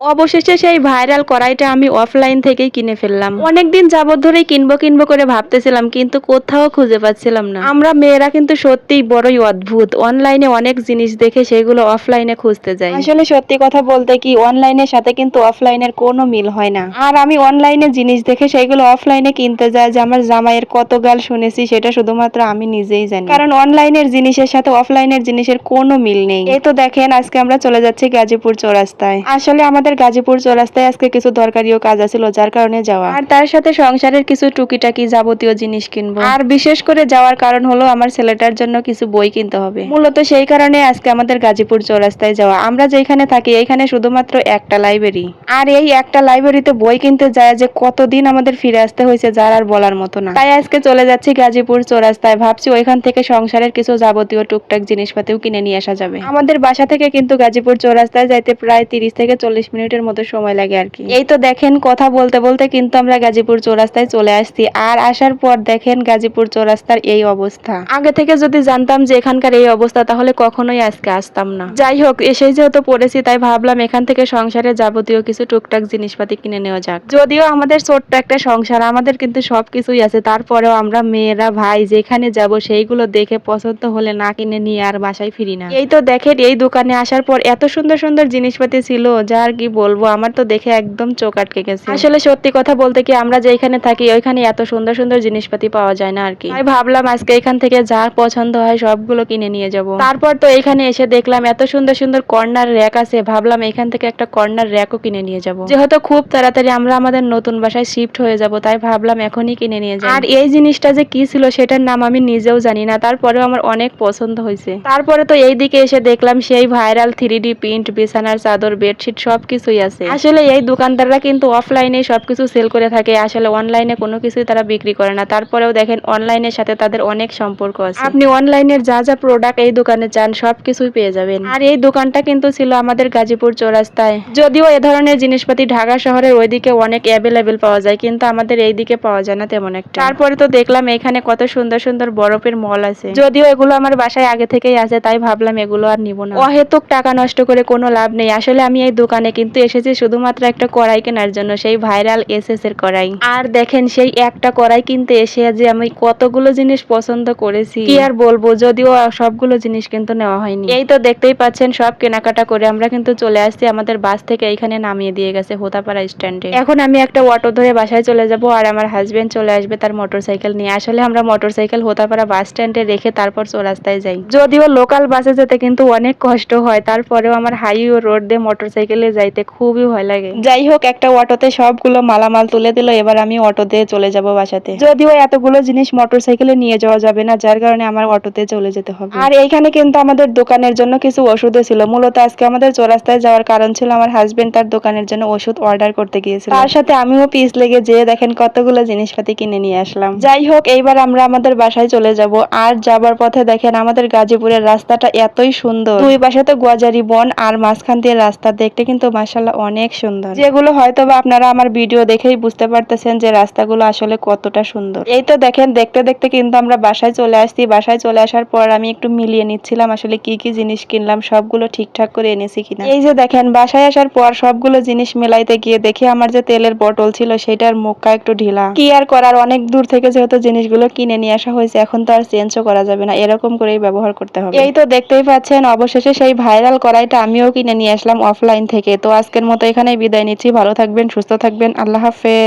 অবশেষে সেই ভাইরাল কড়াইটা আমি অফলাইন থেকেই কিনে ফেললাম। অনেকদিন যাবত ধরেই কিনবো কিনবো করে ভাবতেছিলাম, কিন্তু কোথাও খুঁজে পাচ্ছিলাম না। আমরা মেয়েরা কিন্তু সত্যিই বড়ই অদ্ভুত। অনলাইনে অনেক জিনিস দেখে সেগুলো অফলাইনে খুঁজতে যাই। আসলে সত্যি কথা বলতে কি অনলাইনের সাথে কিন্তু অফলাইনের কোনো মিল হয় না। আর আমি অনলাইনে জিনিস দেখে সেগুলো অফলাইনে কিনতে যাই, যে আমার জামাইয়ের কত গাল শুনেছি, সেটা শুধুমাত্র আমি নিজেই জানি। কারণ অনলাইনের জিনিসের সাথে অফলাইনের জিনিসের কোনো মিল নেই। এই তো দেখেন, আজকে আমরা চলে যাচ্ছি গাজীপুর চৌরাস্তায়। আসলে আমাদের গাজীপুর চৌরাস্তায় আজকে কিছু দরকারিও কাজ আছিল যার কারণে যাওয়া। আর তার সাথে সংসারের কিছু টুকিটাকি যাবতীয় জিনিস কিনবো। আর বিশেষ করে যাওয়ার কারণ হলো আমার ছেলেটার জন্য কিছু বই কিনতে হবে। মূলত সেই কারণে আজকে আমাদের গাজীপুর চৌরাস্তায় যাওয়া। আমরা যেখানে থাকি এইখানে শুধুমাত্র একটা লাইব্রেরি আর এই একটা লাইব্রেরিতে বই কিনতে যায় যে কতদিন আমাদের ফিরে আসতে হয়েছে যার আর বলার মতো না। তাই আজকে চলে যাচ্ছি গাজীপুর চৌরাস্তায়। ভাবছি ওইখান থেকে সংসারের কিছু যাবতীয় টুকটাক জিনিসপাতিও কিনে নিয়ে আসা যাবে। আমাদের বাসা থেকে কিন্তু গাজীপুর চৌরাস্তায় যাইতে প্রায় তিরিশ থেকে চল্লিশ মিনিটের মতো সময় লাগে আর কি। এই তো দেখেন, কথা বলতে বলতে কিন্তু আমরা গাজীপুর চৌরাস্তায় চলে আসছি। আর আসার পর দেখেন গাজীপুর চৌরাস্তার এই অবস্থা। আগে থেকে যদি জানতাম যে এখানকার এই অবস্থা, তাহলে কখনোই আজকে আসতাম না। যাই হোক, এসেই যেহেতু পড়েছি, তাই ভাবলাম এখান থেকে সংসারে যাবতীয় কিছু টুকটাক জিনিসপাতি কিনে নেওয়া যাক। যদিও আমাদের ছোট্ট একটা সংসার, আমাদের কিন্তু সবকিছুই আছে। তারপরেও আমরা মেয়েরা, ভাই, যেখানে যাব, সেইগুলো দেখে পছন্দ হলে না কিনে নিয়ে আর বাসায় ফিরি না। এই তো দেখেন, এই দোকানে আসার পর এত সুন্দর সুন্দর জিনিসপাতি ছিল, যার আর কি বলব? আমার তো দেখে একদম চোখ আটকে গেছে। আসলে সত্যি কথা বলতে কি আমরা যেখানে থাকি ওইখানে এত সুন্দর সুন্দর জিনিসপাতি পাওয়া যায় না আর কি। তাই ভাবলাম আজকে এখান থেকে যা পছন্দ হয় সবগুলো কিনে নিয়ে যাব। তারপর তো এখানে এসে দেখলাম এত সুন্দর সুন্দর কর্নার র্যাক আছে ভাবলাম এখান থেকে একটা কর্নার র্যাকও কিনে নিয়ে যাব। যেহেতু খুব তাড়াতাড়ি আমরা আমাদের নতুন বাসায় শিফট হয়ে যাব তাই ভাবলাম এখনই কিনে নিয়ে যাই। আর এই জিনিসটা যে কি ছিল সেটার নাম আমি নিজেও জানি না তারপরেও আমার অনেক পছন্দ হয়েছে। তারপরে তো এই দিকে এসে দেখলাম সেই ভাইরাল থ্রি ডি প্রিন্ট বিছানার চাদর বেডশিট সবকিছুই আছে। আসলে এই দোকানদাররা কিন্তু অফলাইনে সবকিছু সেল করে থাকে আসলে অনলাইনে কোনো কিছুই তারা বিক্রি করে না। তারপরেও দেখেন অনলাইনের সাথে তাদের অনেক সম্পর্ক আছে। আপনি অনলাইনের যা যা প্রোডাক্ট এই দোকানে চান সবকিছুই পেয়ে যাবেন। আর এই দোকানটা কিন্তু ছিল আমাদের গাজীপুর চৌরাস্তায়। যদিও এ ধরনের জিনিসপাতি ঢাকা শহরের ওইদিকে অনেক অ্যাভেলেবেল পাওয়া যায় কিন্তু আমাদের এই দিকে পাওয়া যায় না তেমন একটা। তারপরে তো দেখলাম এখানে কত সুন্দর সুন্দর বরফের মল আছে। যদিও এগুলো আমার বাসায় আগে থেকেই আছে তাই ভাবলাম এগুলো আর নিব না। অহেতুক টাকা নষ্ট করে কোনো লাভ নেই। আসলে আমি এই দোকানে কিন্তু এসেছি শুধুমাত্র একটা কড়াই কেনার জন্য, সেই ভাইরাল এসএস এর কড়াই। আর দেখেন, সেই একটা কড়াই কিনতে এসে যে আমি কতগুলো জিনিস পছন্দ করেছি। কি আর বলব, যদিও সবগুলো জিনিস কিন্তু নেওয়া হয়নি। এই তো দেখতেই পাচ্ছেন, সব কেনাকাটা করে আমরা কিন্তু চলে আসছি আমাদের বাস থেকে, এইখানে নামিয়ে দিয়ে গেছে হোতাপাড়া স্ট্যান্ডে। এখন আমি একটা অটো ধরে বাসায় চলে যাব আর আমার হাজবেন্ড চলে আসবে তার মোটরসাইকেল নিয়ে। আসলে আমরা মোটরসাইকেল হোতাপাড়া বাস স্ট্যান্ডে রেখে তারপর চৌরাস্তায় যাই। যদিও লোকাল বাসে যেতে কিন্তু অনেক কষ্ট হয়, তারপরেও আমার হাইওয়ে রোড দিয়ে মোটরসাইকেলে যাইতে খুবই ভয় লাগে। যাই হোক, একটা অটোতে সবগুলো মালামাল তুলে দিল, এবার আমি অটো দিয়ে চলে যাব বাসাতে। যদিও এতগুলো জিনিস মোটরসাইকেলে নিয়ে যাওয়া যাবে না, যার কারণে আমার অটোতে চলে যেতে হবে। আর এইখানে কিন্তু আমাদের দোকানের জন্য কিছু ওষুধও ছিল। মূলত আজকে আমাদের চৌরাস্তায় যাওয়ার কারণ ছিল আমার হাজবেন্ড তার দোকানের জন্য ওষুধ অর্ডার করতে গিয়েছিল। তার সাথে আমিও পিস লেগে যেয়ে দেখেন কতগুলো জিনিসপাতি কিনে নিয়ে আসলাম। যাই হোক, এইবার আমরা আমাদের বাসায় চলে যাব। আর যাবার পথে দেখেন আমাদের গাজীপুরের রাস্তাটা এতই সুন্দর। দুই পাশে তো গোয়াজারি বন আর মাঝখান দিয়ে রাস্তা দেখতে কিন্তু মাসাল্লাহ অনেক সুন্দর। যেগুলো হয়তো বা আপনারা আমার ভিডিও দেখেই বুঝতে পারতেছেন যে রাস্তাগুলো আসলে কতটা সুন্দর। এই তো দেখেন দেখতে দেখতে কিন্তু আমরা বাসায় চলে আসছি। বাসায় চলে আসার পর আমি একটু মিলিয়ে নিচ্ছিলাম আসলে কি কি জিনিস কিনলাম সবগুলো ঠিকঠাক করে এনেছি কিনা। এই যে দেখেন বাসায় আসার পর সবগুলো জিনিস মেলাইতে গিয়ে দেখি আমার যে তেলের বটল ছিল সেটার মুখটা একটু ঢিলা। কি আর করার অনেক দূর থেকে যেহেতু জিনিসগুলো কিনে নিয়ে আসা হয়েছে এখন তো আর চেঞ্জও করা যাবে না এরকম করেই ব্যবহার করতে হবে। এই তো দেখতেই পাচ্ছেন অবশেষে সেই ভাইরাল কড়াইটা আমিও কিনে নিয়ে আসলাম অফলাইন থেকে। তো আজকের মতো এখানেই বিদায় নিচ্ছি। ভালো থাকবেন সুস্থ থাকবেন। আল্লাহ হাফেজ।